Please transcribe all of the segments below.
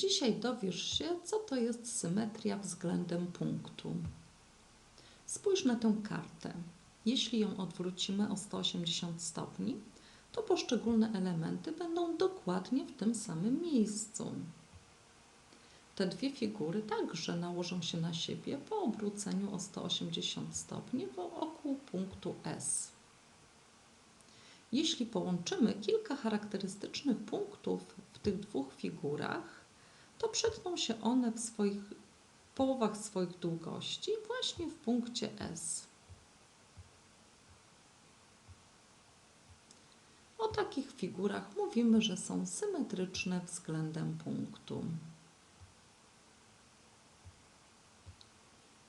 Dzisiaj dowiesz się, co to jest symetria względem punktu. Spójrz na tę kartę. Jeśli ją odwrócimy o 180 stopni, to poszczególne elementy będą dokładnie w tym samym miejscu. Te dwie figury także nałożą się na siebie po obróceniu o 180 stopni wokół punktu S. Jeśli połączymy kilka charakterystycznych punktów w tych dwóch figurach, to przetną się one w swoich połowach swoich długości właśnie w punkcie S. O takich figurach mówimy, że są symetryczne względem punktu.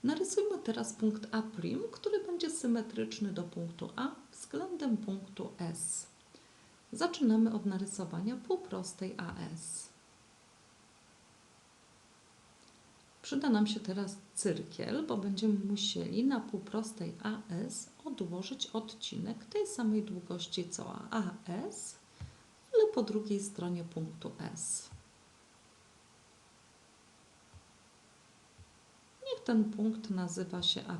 Narysujmy teraz punkt A', który będzie symetryczny do punktu A względem punktu S. Zaczynamy od narysowania półprostej AS. Przyda nam się teraz cyrkiel, bo będziemy musieli na półprostej AS odłożyć odcinek tej samej długości co AS, ale po drugiej stronie punktu S. Niech ten punkt nazywa się A'.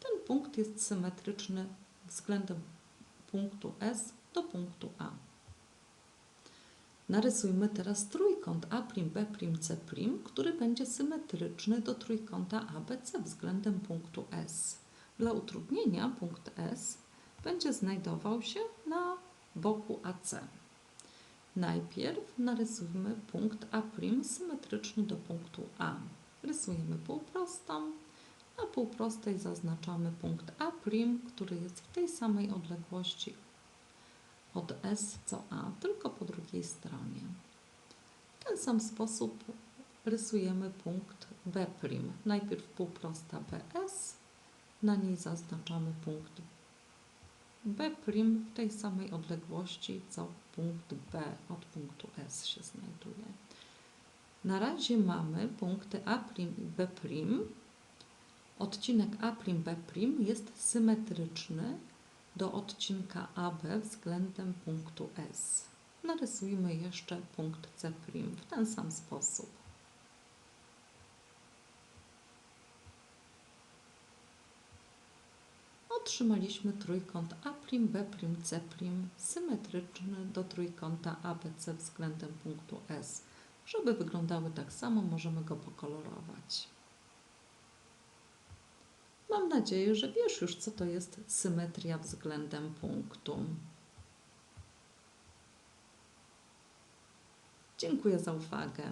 Ten punkt jest symetryczny względem punktu S do punktu A. Narysujmy teraz trójkąt A'B', C', który będzie symetryczny do trójkąta ABC względem punktu S. Dla utrudnienia punkt S będzie znajdował się na boku AC. Najpierw narysujmy punkt A' symetryczny do punktu A. Rysujemy półprostą. Na półprostej zaznaczamy punkt A', który jest w tej samej odległości od S co A, tylko po drugiej stronie. W ten sam sposób rysujemy punkt B'. Najpierw półprosta BS, na niej zaznaczamy punkt B' w tej samej odległości, co punkt B od punktu S się znajduje. Na razie mamy punkty A' i B'. Odcinek A'B' jest symetryczny do odcinka AB względem punktu S. Narysujmy jeszcze punkt C' w ten sam sposób. Otrzymaliśmy trójkąt A'B', C' symetryczny do trójkąta ABC względem punktu S. Żeby wyglądały tak samo, możemy go pokolorować. Mam nadzieję, że wiesz już, co to jest symetria względem punktu. Dziękuję za uwagę.